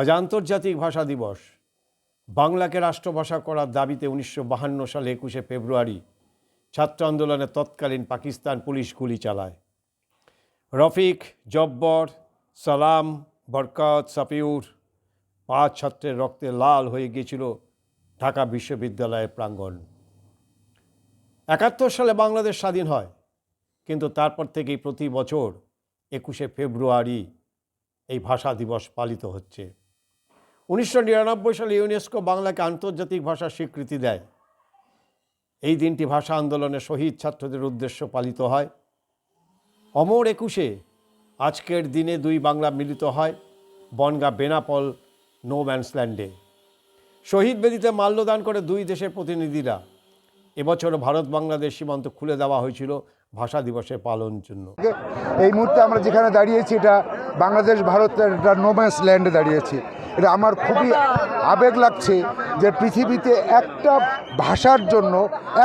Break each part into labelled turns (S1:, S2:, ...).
S1: আজ আন্তর্জাতিক ভাষা দিবস। বাংলাকে রাষ্ট্রভাষা করার দাবিতে উনিশশো সালে একুশে ফেব্রুয়ারি ছাত্র আন্দোলনে তৎকালীন পাকিস্তান পুলিশ গুলি চালায়। রফিক, জব্বর, সালাম, বরকত, সাফিউর পাঁচ ছাত্রের রক্তে লাল হয়ে গিয়েছিল ঢাকা বিশ্ববিদ্যালয়ের প্রাঙ্গণ। একাত্তর সালে বাংলাদেশ স্বাধীন হয়, কিন্তু তারপর থেকেই প্রতি বছর একুশে ফেব্রুয়ারি এই ভাষা দিবস পালিত হচ্ছে। উনিশশো নিরানব্বই সালে ইউনেস্কো বাংলাকে আন্তর্জাতিক ভাষার স্বীকৃতি দেয়। এই দিনটি ভাষা আন্দোলনে শহীদ ছাত্রদের উদ্দেশ্য পালিত হয়। অমর একুশে আজকের দিনে দুই বাংলা মিলিত হয় বনগা বেনাপল, নো ম্যান্সল্যান্ডে শহীদ বেদিতে মাল্যদান করে দুই দেশের প্রতিনিধিরা। এবছর ভারত বাংলাদেশ সীমান্ত খুলে দেওয়া হয়েছিল ভাষা দিবসের পালন জন্য।
S2: এই মুহূর্তে আমরা যেখানে দাঁড়িয়েছি, এটা বাংলাদেশ, ভারতের একটা নোম্যান্স ল্যান্ডে দাঁড়িয়েছি। এটা আমার খুবই আবেগ লাগছে যে পৃথিবীতে একটা ভাষার জন্য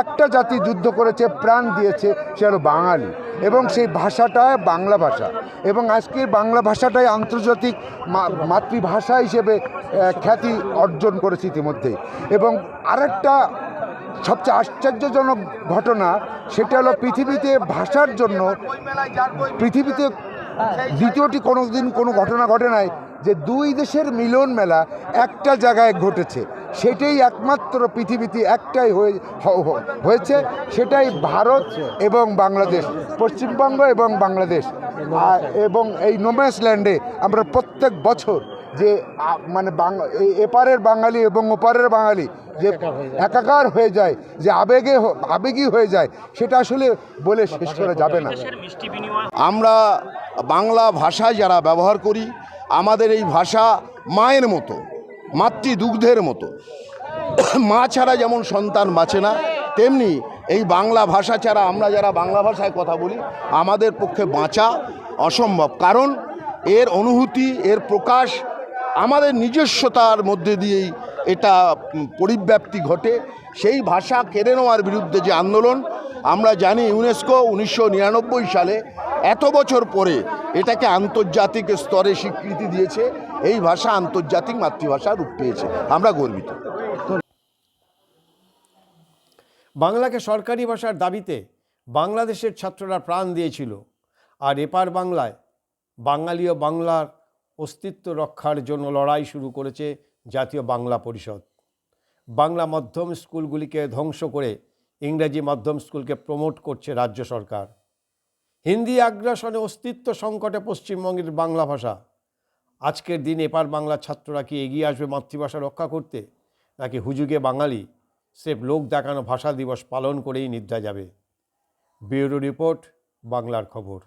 S2: একটা জাতি যুদ্ধ করেছে, প্রাণ দিয়েছে, সে হলো বাঙালি। এবং সেই ভাষাটা বাংলা ভাষা। এবং আজকের বাংলা ভাষাটাই আন্তর্জাতিক মাতৃভাষা হিসেবে খ্যাতি অর্জন করেছে ইতিমধ্যেই এবং আরেকটা সবচেয়ে আশ্চর্যজনক ঘটনা, সেটা হলো পৃথিবীতে ভাষার জন্য, পৃথিবীতে দ্বিতীয়টি কোনো দিন কোনো ঘটনা ঘটে নাই যে দুই দেশের মিলন মেলা একটা জায়গায় ঘটেছে সেটাই একমাত্র পৃথিবীতে একটাই হয়ে হয়েছে সেটাই ভারত এবং বাংলাদেশ পশ্চিমবঙ্গ এবং বাংলাদেশ। আর এবং এই নোম্যান্স ল্যান্ডে আমরা প্রত্যেক বছর যে মানে এপারের বাঙালি এবং ওপারের বাঙালি যে একাকার হয়ে যায় যে আবেগে হ- আবেগী হয়ে যায় সেটা আসলে বলে শেষ করা যাবে না।
S3: আমরা বাংলা ভাষায় যারা ব্যবহার করি আমাদের এই ভাষা মায়ের মতো, মাতৃদুগ্ধের মতো। মা ছাড়া যেমন সন্তান বাঁচে না, তেমনি এই বাংলা ভাষা ছাড়া আমরা যারা বাংলা ভাষায় কথা বলি, আমাদের পক্ষে বাঁচা অসম্ভব। কারণ এর অনুভূতি, এর প্রকাশ আমাদের নিজস্বতার মধ্যে দিয়েই এটা পরিব্যাপ্তি ঘটে। সেই ভাষা কেড়ে নেওয়ার বিরুদ্ধে যে আন্দোলন, আমরা জানি ইউনেস্কো উনিশশো নিরানব্বই সালে এত বছর পরে এটাকে আন্তর্জাতিক স্তরে স্বীকৃতি দিয়েছে, এই ভাষা আন্তর্জাতিক মাতৃভাষা রূপ পেয়েছে। আমরা গর্বিত।
S1: বাংলাকে সরকারি ভাষার দাবিতে বাংলাদেশের ছাত্ররা প্রাণ দিয়েছিল। আর এপার বাংলায় বাঙালি ও বাংলার অস্তিত্ব রক্ষার জন্য লড়াই শুরু করেছে জাতীয় বাংলা পরিষদ। বাংলা মাধ্যম স্কুলগুলিকে ধ্বংস করে ইংরেজি মাধ্যম স্কুলকে প্রমোট করছে রাজ্য সরকার। হিন্দি আগ্রাসনে অস্তিত্ব সংকটে পশ্চিমবঙ্গের বাংলা ভাষা। আজকের দিন এপার বাংলার ছাত্ররা কি এগিয়ে আসবে মাতৃভাষা রক্ষা করতে, নাকি হুজুগে বাঙালি সেফ লোক দেখানো ভাষা দিবস পালন করেই নিদ্রা যাবে? ব্যুরো রিপোর্ট, বাংলার খবর।